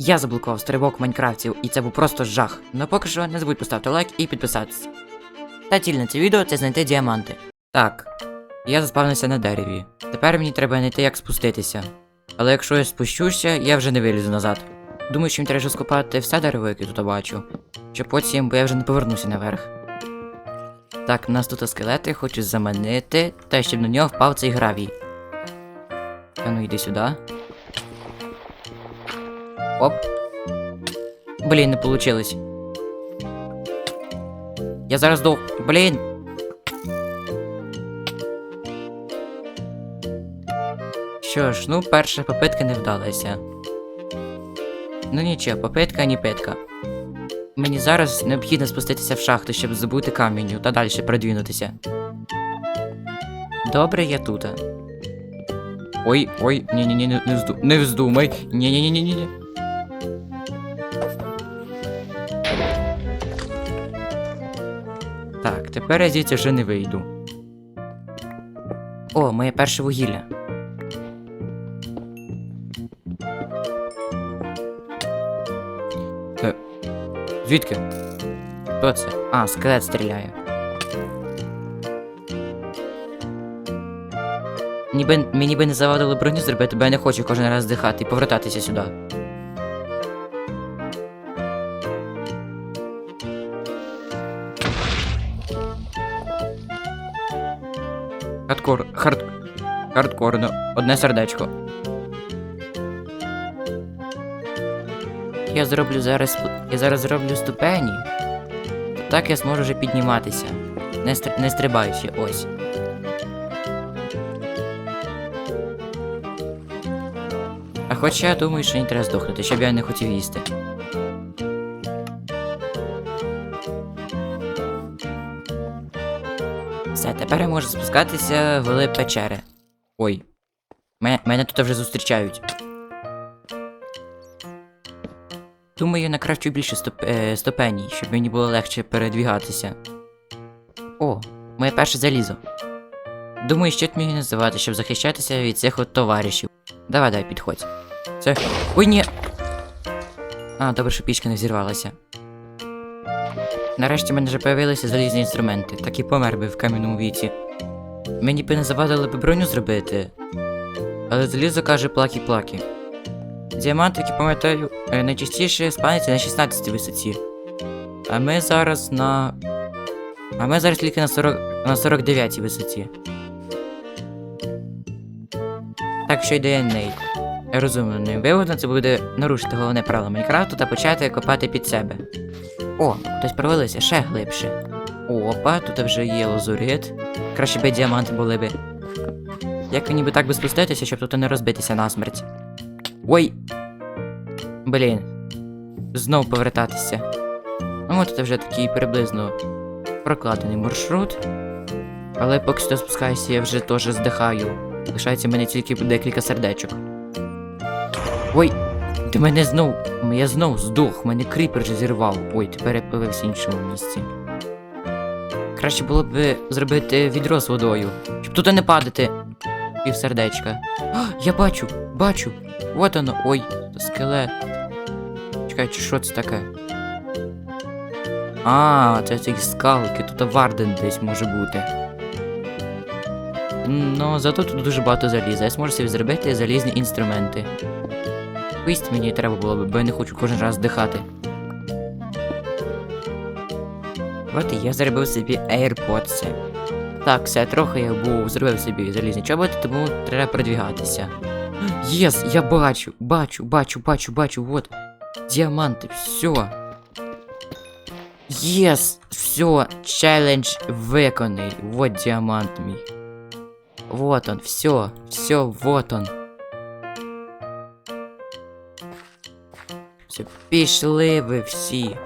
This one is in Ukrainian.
Я заблокував стрибок майнкрафтів, і це був просто жах. Ну поки що не забудь поставити лайк і підписатися. Та ціль на це відео це знайти діаманти. Так, я заспавнився на дереві. Тепер мені треба знайти, як спуститися. Але якщо я спущуся, я вже не вилізу назад. Думаю, що мені треба скопати все дерево, яке тут бачу. Щоб потім, бо я вже не повернуся наверх. Так, у нас тут скелети, хочу заманити, та щоб на нього впав цей гравій. А ну йди сюди. Оп. Блін, не получилось. Я зараз до. Блін. Що ж, ну, перша попитка не вдалася. Ну нічого, попитка, ні питка. Мені зараз необхідно спуститися в шахту, щоб забути камінню та далі продвинутися. Добре, я тут. Ой, ой, ні ні ні не, не, не вздумай. Ні ні ні ні ні Так, тепер я звідси вже не вийду. О, моє перше вугілля. Е, звідки? Хто це? А, скелет стріляє. Ніби, мені би не завадило броню зробити, бо я не хочу кожен раз здихати і повертатися сюди. Хардкор. Хард... Хардкорно. Одне сердечко. Я зроблю зараз. Я зараз зроблю ступені. Так я зможу вже підніматися. Не, стр... не стрибаючи, ось. А хоча я думаю, що не треба здохнути, щоб я не хотів їсти. Все, тепер я можу спускатися в печери. Ой. Мене, мене тут вже зустрічають. Думаю, я накрафчу більше стоп, е, ступеній, щоб мені було легше передвігатися. О, моє перше залізо. Думаю, що мені називати, щоб захищатися від цих от товаришів. Давай, давай, підходь. Це. Ой, ні. А, добре, що пічка не взірвалася. Нарешті в мене вже появилися залізні інструменти, так і помер би в кам'яному віці. Мені би не завадили би броню зробити. Але залізо каже плакі-плакі. Діамант, який пам'ятаю, е, найчастіше спавняться на 16 висоті. А ми зараз на. А ми зараз тільки на 40... на 49 висоті. Так що йде Нейт. Розумним виводом це буде нарушити головне правило Майнкрафту та почати копати під себе. О, хтось провалився ще глибше. Опа, тут вже є лазурит. Краще би діаманти були би. Як мені би так би спуститися, щоб тут не розбитися насмерть. Ой. Блін. Знов повертатися. Ну, от це вже такий приблизно прокладений маршрут. Але поки що спускаюся, я вже теж здихаю. Лишається в мене тільки декілька сердечок. Ой, ти мене знов. Я знов здох, мене кріпер зірвав. Ой, тепер я появився в іншому місці. Краще було б зробити відро з водою, щоб тут не падати. Пів сердечка. А, я бачу, бачу. От воно. Ой, скелет. Чекай, чи що це таке? А, це цей скалки, тут Варден десь може бути. Ну, зато тут дуже багато заліза. Я зможу собі зробити залізні інструменти. Писть мені треба було б, бо я не хочу кожен раз здихати. От я зробив собі AirPods. Так, все, трохи я був зробив собі залізні чоботи, тому треба продвігатися. Єс, я бачу, бачу, бачу, бачу, бачу, вот. Діаманти, все. Єс, все, челендж виконаний. Вот діамант мій. Вот он, все, все, вот он. Пішли ви всі.